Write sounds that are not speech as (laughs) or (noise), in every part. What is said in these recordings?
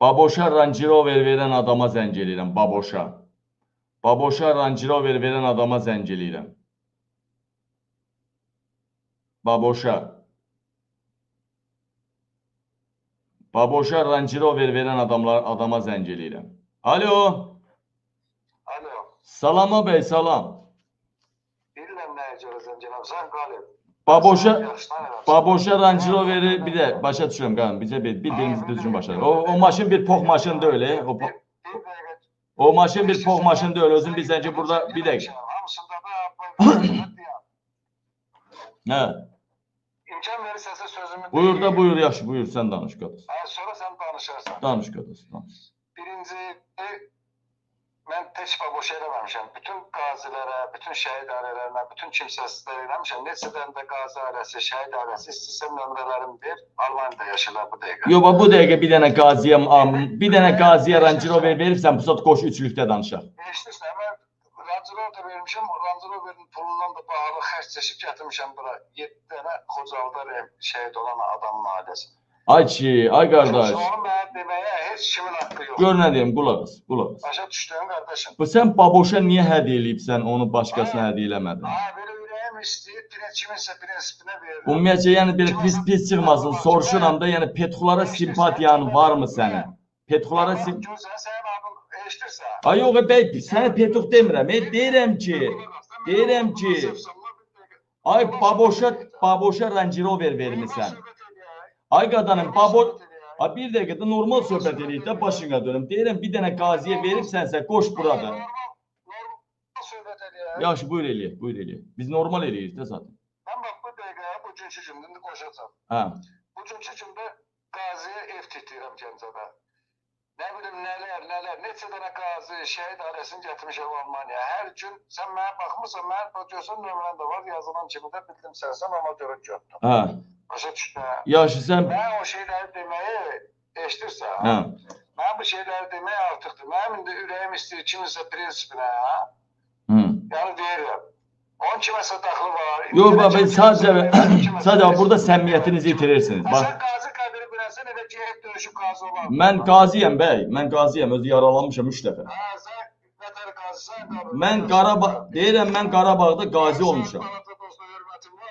Baboşa Range Rover verən adama zəng eləyirəm, baboşa. Baboşa Range Rover verən adama zəng eləyirəm. Baboşa. Baboşa Range Rover verən adamlar adama zəng eləyirəm. Alo. Alo. Salama bəy, salam. Bilmem neye görürsen Cenab-ı Sen galip. Baboş'a Baboş'a Rangerover'i bir de başa düşüyorum galiba. Bize bir bildiğiniz düzgün başa. O, o maşın bir poh maşın da öyle. O, o maşın bir poh maşın da öyle. Özün biz önce burada bir dakika. evet. (clears throat) İmkan verirse sözümü... Buyur da buyur yaş buyur sen danış kardeş. Sonra sen danışırsan. Danış kardeş. Birinci e, ben tek baboş eləməmişəm. Bütün qazilere, bütün şəhid ailələrine, bütün kimsəsizlərə eləmişəm. Neçədən də qazi ailəsi, şəhid ailəsi istəsəm nömrələrim ver. Almaniyada yaşırlar bu dəqiqə. Yo, bax, bu dəqiqə bir dənə qaziyə, bir dənə qaziyə Range Rover veribsən, bu saat qoş üçlükdə danışaq. Eşitirsən, mən Range Rover vermişəm. Range Rover'in pulundan da bahalı xərc çəkib gətirmişəm bura. 7 dənə Xocalda şəhid olan adamın ailəsi. Ay ki, ay qardaş. Onu mənə deməyə heç kimin haqqı yox. Gör nə deyim, qulaq as, qulaq as. Başa düşdün qardaşım. Bu sən baboşa niyə hədiyyə eləyibsən, onu başqasına hədiyyə eləmədin? Ha, belə ürəyim istəyir, bir kiminsə prinsipinə verir. Ümumiyyətcə, yəni belə pis pis çıxmasın. Soruşuram da, yəni petxulara simpatiyan varmı sənin? Petxulara sim. Ay yox, bəy, sənə petux demirəm. E, deyirəm ki, deyirəm ki, ay baboşa, baboşa Range Rover vermisən. Aygada'nın babot şey Ha bir dakikada normal sohbet edeyim de başına dönüm. Deyirim bir tane gaziye verirsen sen koş burada. Normal, sohbet edeyim. Ya şu buyur Eli, buyur Eli. Biz normal Eli'yiz de zaten. Ben bak bu dakikaya bu cüncü cümlini koşarsam. Ha. Bu cüncü cümle gaziye eftih diyorum kendime. Ne bileyim neler neler, ne tane gazi, şehit ailesini getirmişim Almanya. Her gün sen bana bakmışsın, ben bakıyorsun numaran da var yazılan cimde bildim sensen ama görün yoktu. Ha. Başa düşdün? hə? Yaxşı sən Mən o şeyləri deməyi eşidirsən? hə. Mən bu şeyləri demək artıqdır. Mənim indi ürəyim istəyir kiminsə prinsipinə, hə? Hı. yəni verirəm. Onun kiməsə daxlı var. Yox, bax ben sadəcə sadəcə (clears throat) burada səmimiyyətinizi itirirsiniz. Sən Bax qazi qədri bilirsən, elə ki, hep döyüşüb qazi olan. mən qaziyəm bəy, mən qaziyəm, özü yaralanmışam 3 dəfə. Hə, sən vətən qazisən. Mən Qarabağ deyirəm mən Qarabağda qazi olmuşam.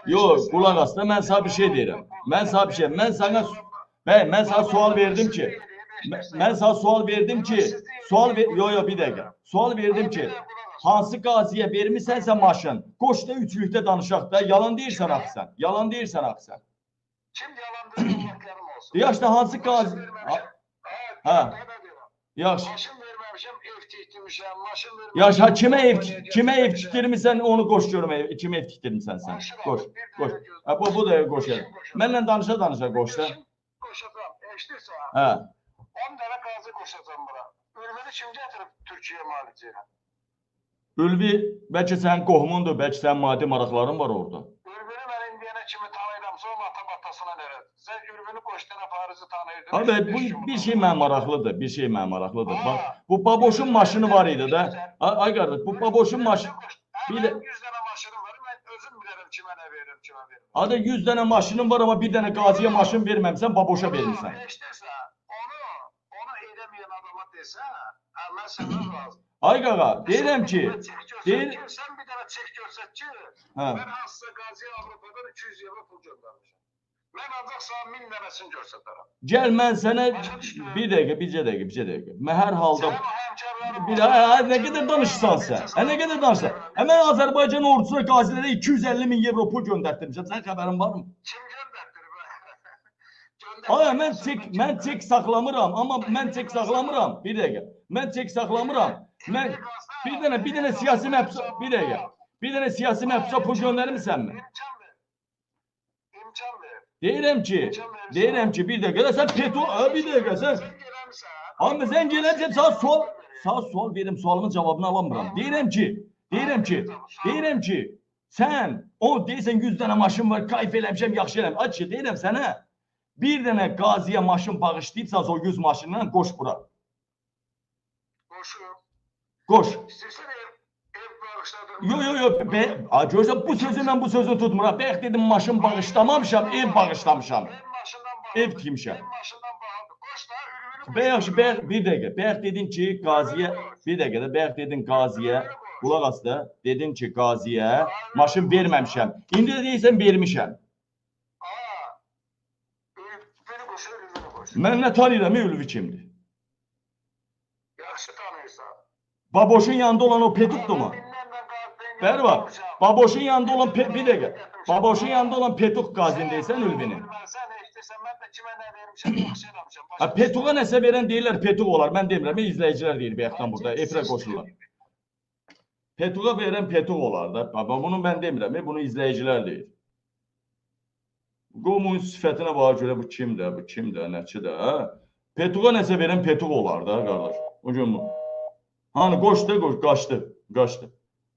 Yox, qulaq as da mən sənə bir şey deyirəm. Mən sənə bir şey, mən sənə bəy, mən sənə sual verdim ki, mən sənə sual verdim ki, sual ver, yo yo bir dəqiqə. Sual verdim ki, hansı qaziyə vermisənsə maşın, qoş da üçlükdə danışaq da. Yalan deyirsən axı sən. Yalan deyirsən axı sən. Kim yalan deyir, Allah'ım olsun. Yaxşı da hansı qazi? Hə. Ha. Yaxşı. Ev maşın. Yaş ha kimə ev kimə ev tikdirmisən onu qoş görüm ev, kimə ev tikdirmisən sən? Qoş, qoş. Ha bu bu da qoş. ya. Mənlə danışa danışa qoş da. Qoşacağam, eşidirsən? Hə. 10 dənə qazi qoşacağam bura. Ürvəni kim gətirib Türkiyə maliciyinə? Ülvi bəlkə sənin qohumundur, bəlkə sənin maddi maraqların var orada. Kimi tanıyıramsa, o ata batasına nələr? Sən Ürvəni qoş dənə Parizi tanıyırdın. Ha bəy bu bir şey mənə maraqlıdır, bir şey mənə maraqlıdır. Bax bu baboşun maşını var idi də. Ay, qardaş bu baboşun maşını bir də- də 100 dənə maşınım var. Mən özüm bilərəm kimə nə verirəm, kimə verirəm. Adı 100 dənə maşının var amma bir dənə qaziyə maşın verməmisən, baboşa vermisən. Eşidirsən? Hə, mən səndən razıyam. Ay qaqa, deyirəm ki, deyir-. Sən bir dənə çek görsət ki, hə. mən hansısa qaziyə Avropadan 200 evro pul göndərmişəm. Mən ancaq sana 1000 dənəsini göstərərəm. Gəl mən sənə bir dəqiqə, bircə dəqiqə, bircə dəqiqə. Mən hər halda Bir hə, nə qədər danışsan sən? Hə, nə qədər danışsan? Hə, mən Azərbaycan ordusuna qazilərə 250 min evro pul göndərtdirmişəm. Sənin xəbərin varmı? Kim? Ay, mən çek, mən çek saxlamıram, amma mən çek saxlamıram. Bir dəqiqə. Mən çek saxlamıram. Mən bir dənə, bir dənə siyasi məhbus, bir dəqiqə. Bir dənə siyasi məhbusa pul göndərmisənmi? Deyirəm ki, deyirəm ki, bir dəqiqə, sən petrol, bir dəqiqə, sən. Amma sən gələcəm sənə sual, sənə sual verim, sualımın cavabını alamıram. Deyirəm ki, deyirəm ki, deyirəm ki, sən o deyirsən 100 dənə maşın var, kayf eləmişəm, yaxşı eləmişəm. Ki, deyirəm sənə bir dənə qaziyə maşın bağışlayıbsansa o 100 maşından qoş bura. Qoşu. Qoş. İstəyirsən ev, bağışladım. Yo yo yo, görsən bu sözümlə bu sözü tutmuram. Bəx dedim maşın bağışlamamışam, ev bağışlamışam. Ev tikmişəm. Ev maşından bağlı. Qoş da ürünü Bə yaxşı, bəyək bir dəqiqə. Bəyək dedin ki, qaziyə bir dəqiqə də bəyək dedin qaziyə qulaq as da. Dedin ki, qaziyə maşın verməmişəm. İndi də deyirsən vermişəm. Mən nə tanıyıram Ülvi kimdir? Yaxşı tanıyırsan. Baboşun yanında olan o Petuk'tu mu? Bəri bax. Baboşun yanında olan pe bir dəqiqə. Baboşun yanında olan Petuk qazin deyirsən Ülvini. Sən eşitirsən, mən də kimə nə vermişəm, yaxşı eləmişəm. Ha Petuğa nəsə verən deyirlər Petuk olar. Mən demirəm, izləyicilər deyir bayaqdan burada. Efrə qoşurlar. Petuğa verən Petuk olar da. Bunu mən demirəm, bunu izləyicilər deyir. Qomun sifətinə baxa görə bu kimdir, bu kimdir, nəçidir, hə? Petuğa nəsə verən Petuk olar da, qardaş. O gün bu. Hani qoşdu, qoş, qaçdı, qaçdı.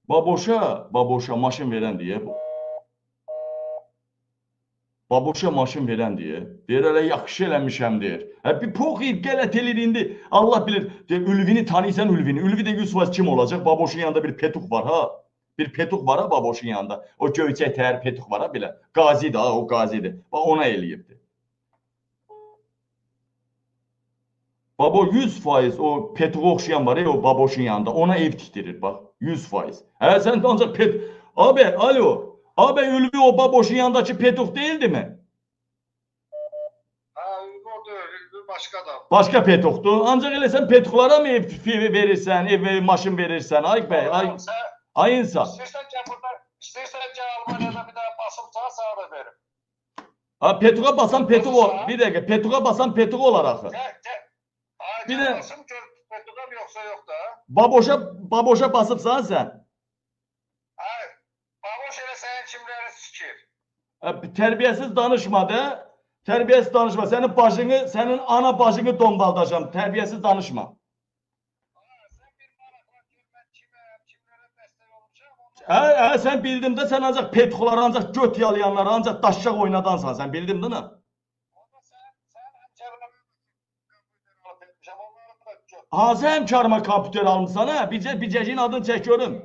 Baboşa, baboşa maşın verən deyə bu. Baboşa maşın verən deyə. Deyir elə yaxşı eləmişəm deyir. Hə bir poxir qələt elir indi. Allah bilir. De Ülvini tanıysan Ülvini. Ülvi də 100% kim olacaq? Baboşun yanında bir petuk var ha. Bir petuk var ha Baboşun yanında. O göyçək təhər petuk var ha belə. Qazidir ha, o qazidir. Bax ona eləyibdi. Babo 100% o Petuğa oxşayan var ya o Baboşun yanında. Ona ev tikdirir bax. 100%. Hə sən də ancaq Pet Abi, alo. Abi Ülvi o Baboşun yanındakı Petuk değildi mi? Ha, o da öyle, başka da. Başqa Petuk'tu. Ancaq elə sən Petuklara mı ev verirsən, ev, maşın verirsən? Ay bəy, ay, Sen, Hayırsa. İstersen burada, istersen Almanya'da bir daha basılsa sana da veririm. Ha Petrol basan Petrol. Bir dakika Petrol basan Petrol olarak. Gel gel. Ha, bir de basın gör, Petrol yoksa yok da. Baboşa baboşa basıpsan sen. Ha, baboş hele senin çimleri sikir. Ha, terbiyesiz danışmadı. Terbiyesiz danışma. Senin başını, senin ana başını dombaldacağım. Terbiyesiz danışma. Ə, ə, sən bildimdə sən ancaq petxolar, ancaq göt yalayanlar, ancaq daşşaq oynadansan sən bildimdə nə? Hazı həmkarma kompüter almısan hə? Bircə bircəyin adını çək görüm.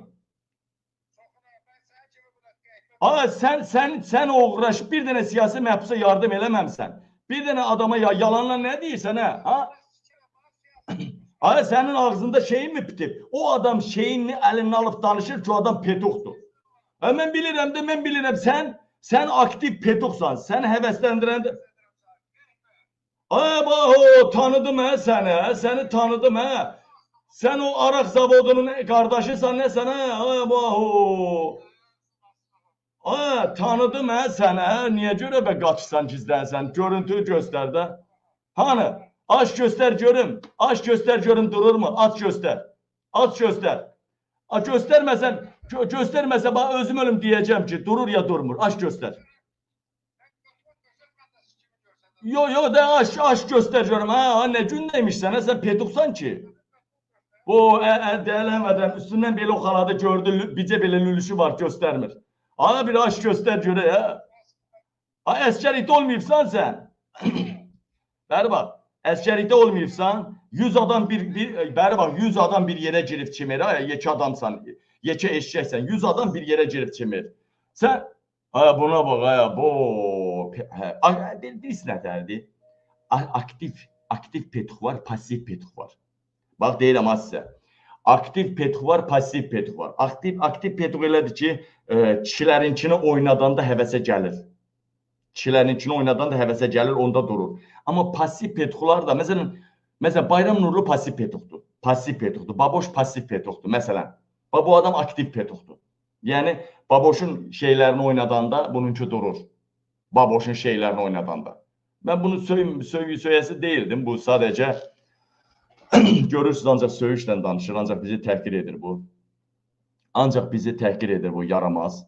Ay sən sən sən oğraş bir dənə siyasi məhbusa yardım eləməmsən. Bir dənə adama ya, yalanla nə deyirsən hə? Ha? Ay sənin ağzında şeyin mi bitib? O adam şeyini əlindən alıb danışır ki, o adam petukdur. Ha mən bilirəm də mən bilirəm sən sən aktiv petuksan. Sən həvəsləndirəndə Ay bax tanıdım hə səni, hə? səni tanıdım hə. Sən o araq zavodunun qardaşısan nə sən hə? Ay bax. Ay tanıdım hə səni, hə? Niyə görə bə qaçırsan, gizlənsən? Görüntünü göstər də. Hani? Aç göster görüm. Aç göster görüm durur mu? Aç göster. Aç göster. Aç göstermesen gö göstermese bana özüm ölüm diyeceğim ki durur ya durmur. Aç göster. Yo yo de aç aç göster görüm. Ha anne gün neymiş sana sen peduksan ki. Bu e, e, değerlenmeden üstünden beli okaladı gördü bize bile lülüşü var göstermir. Ana bir aç göster göre ya. Ha esker it olmayıpsan sen. (clears throat) Berbat. Əskərlikdə olmayıbsan, 100 adam bir, bir bəri bax 100 adam bir yerə girib çimir, ha, yekə adamsan, yekə eşşəksən, 100 adam bir yerə girib çimir. Sən ha buna bax, ha bu hə, biz nətərdir? A- Aktiv, aktiv petuk var, pasiv petuk var. Bax deyirəm az sizə. Aktiv petuk var, pasiv petuk var. Aktiv aktiv petuk elədir ki, e, kişilərinkini oynadanda həvəsə gəlir. Kişilərinkini oynadanda həvəsə gəlir, onda durur. Amma pasiv petuklar da məsələn məsələn Bayram Nurlu pasiv petukdur. Pasiv petukdur. Baboş pasiv petukdur məsələn. Bax bu adam aktiv petukdur. Yəni Baboşun şeylərini oynadanda bununki durur. Baboşun şeylərini oynadanda. Mən bunu söy söy söyəsi deyildim. Bu sadəcə (clears throat) görürsüz ancaq söyüşlə danışır, ancaq bizi təhqir edir bu. Ancaq bizi təhqir edir bu yaramaz.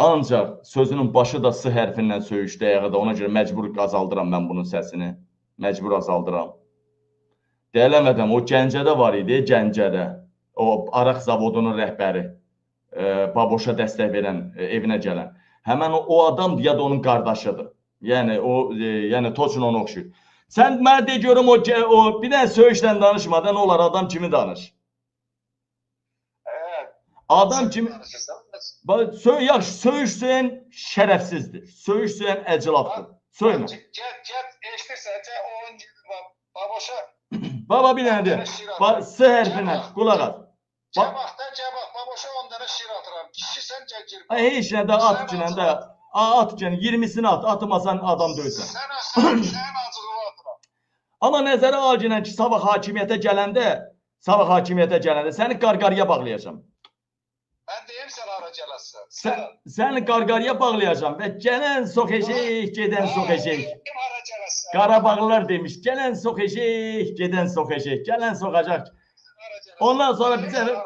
Ancaq sözünün başı da s hərfindən söyüşdə ayağı da ona görə məcbur azaldıram mən bunun səsini. Məcbur azaldıram. Deyələmədən o Gəncədə var idi, Gəncədə. O araq zavodunun rəhbəri. E, Baboşa dəstək verən, e, evinə gələn. Həmən o, o adam ya da onun qardaşıdır. Yəni o e, yəni Toçun ona oxşuyur. Sən mənə de görüm o o bir dənə söyüşlə danışmadan olar adam kimi danış. Adam kimi söy yaxşı söyüş söyən şərəfsizdir. Söyüş söyən əclafdır. Söymə. Get, get, eşitirsən, get 10 gibi bab- baboşa (clears throat) Baba bir dənə de. Ba- S hərfinə qulaq as. Ba- Cəbaqda cəbaq baboşa 10 dənə şir atıram. Kişisən cəcir. Ay heç nə də at günən də. A, At günən 20-sini at. Atmasan adam döysən. Sən sən sən acığı atıram. Amma nəzərə al günən ki, sabah hakimiyyətə gələndə, sabah hakimiyyətə gələndə səni qarqarıya bağlayacağam. Ben deyim sana aracalası. Sen, sen gargarya bağlayacağım ve gelen sokacak, geden sokacak. Karabağlılar demiş, gelen sokacak, geden sokacak, gelen sokacak. Ondan sonra bize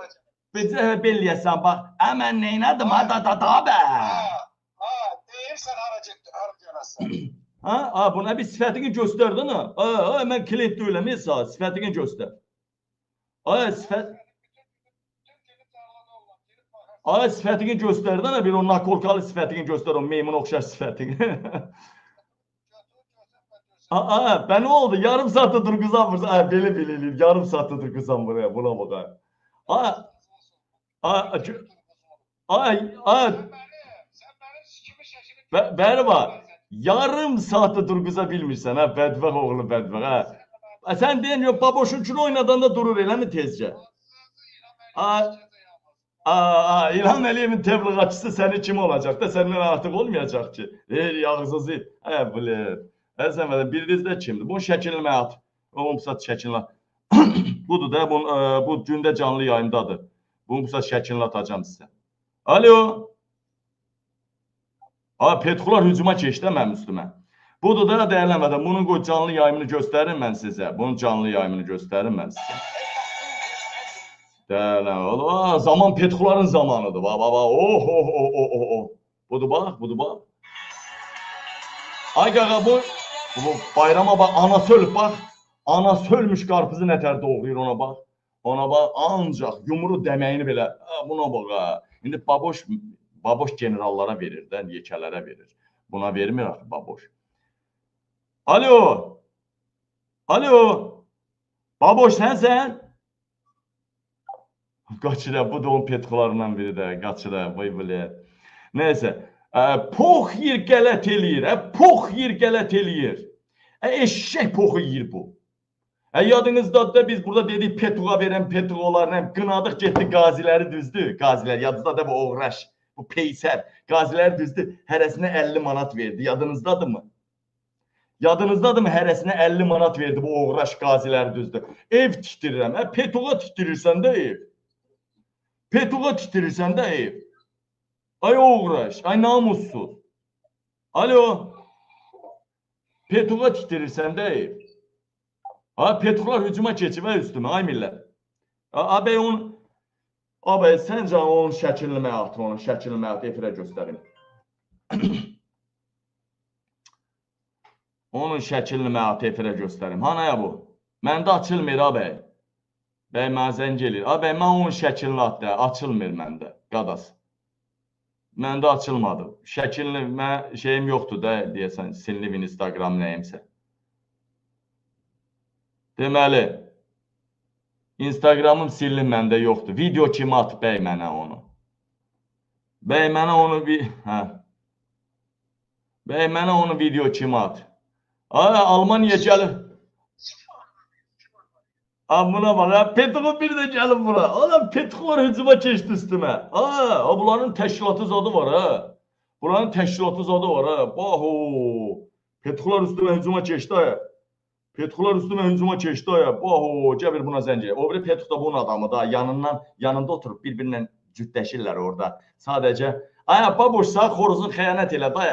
bize belliyesən bax. Ə mən neynədim? Ha da da da bə. Ha, deyim sən haracanasan. Ha, ha buna bir sifətini göstərdin ha. Ha, mən klient deyiləm, sifətini göstər. Ha, sifət Ay sifətini göstərdin ha bir o nakolkalı sifətini göstər o meymun oxşar sifətini. (laughs) Aa, ne oldu? Yarım saatte durguzan burada. Ay, beli beli yarım saatte durguzan buraya. Buna bak. ay. Çö- ay, ay, Be- Berba, yarım saatte durguza bilmirsən ha, bədbəx oğlu bədbəx ha. Ha, Sən deyən yox, baboşun üçün oynadanda durur elə mi tezcə? Aa, aa, İlham Əliyevin təbliğatçısı səni kim olacaq da səndən artıq olmayacaq ki. Ey yağızız it. Hə, bilir. Əzəm elə bildiniz kimdir? Bu şəkilmə at. O Mumsat şəkillə. (coughs) Budur da bu e, bu gündə canlı yayımdadır. Bu Mumsat şəkillə atacağam sizə. Alo. Ha Petxular hücuma keçdi mənim üstümə. Budur da dəyərlənmədən bunun qoy canlı yayımını göstərim mən sizə. Bunun canlı yayımını göstərim mən sizə. Dəyərlən. Aa, zaman Petxuların zamanıdır. Bax, bax, bax. Oh, oh, oh, oh, oh, oh. Budur bax, budur bax. Ay qaqa bu, bu bayrama bax, anası ölüb bax. Anası ölmüş qarpızı nətər doğrayır ona bax. Ona bax, ancaq yumru dəməyini belə. Ha, buna bax. ha. İndi baboş baboş generallara verir də, yekələrə verir. Buna vermir axı baboş. Alo. Alo. Baboş sənsən? (laughs) Qaçıra, bu da onun petxularından biri də. Qaçıra, vay bilə. Nəysə, ə, pox yer qələt eləyir, ə, pox yer qələt eləyir. Ə, eşşək poxu yeyir bu. Ə, yadınızdadır da biz burada dedik Petuğa verən Petuğalarla qınadıq getdi qaziləri düzdü. Qazilər yadınızda da bu oğraş, bu peysər. Qaziləri düzdü. Hərəsinə 50 manat verdi. Yadınızdadırmı? Yadınızdadırmı hərəsinə 50 manat verdi bu oğraş qaziləri düzdü. Ev tikdirirəm. Hə Petuğa tikdirirsən də ev. Petuğa tikdirirsən də ev. Ay oğraş, ay namussuz. Alo. Petuğa tikdirirsən də ev. Ha Petuğlar hücuma keçib üstümə, ay millət. Abey onun Abey səncə onun şəklini mən atım, onun şəklini mən atım, efirə göstərim. (coughs) onun şəklini mən atım, efirə göstərim. Hanaya bu? Məndə açılmır abey. Bəy mənə zəng eləyir. Abey mən onun şəklini atdı, açılmır məndə, qadas. Məndə açılmadı. Şəklini mən şeyim yoxdur da deyəsən, sinli Instagram nəyimsə. Deməli, Instagramım silin məndə yoxdur. Video kimi at bəy mənə onu. Bəy mənə onu bir, (laughs) hə. Bəy mənə onu video kimi at. Ay, Almaniya gəlib. Am buna bax, ha, Petrov bir də gəlib bura. Oğlum Petrovlar hücuma keçdi üstümə. Ha, o bunların təşkilatı zadı var ha. Buranın təşkilatı zadı var ha. Bax o. Petrovlar üstümə hücuma keçdi ha. Petxular üstümə hücuma keçdi aya. Bax o, gəl buna zəng. O biri Petxu da bunun adamı da yanından yanında oturub bir-birinlə cütləşirlər orada. Sadəcə Aya baboş sağ xoruzun xəyanət elə daya.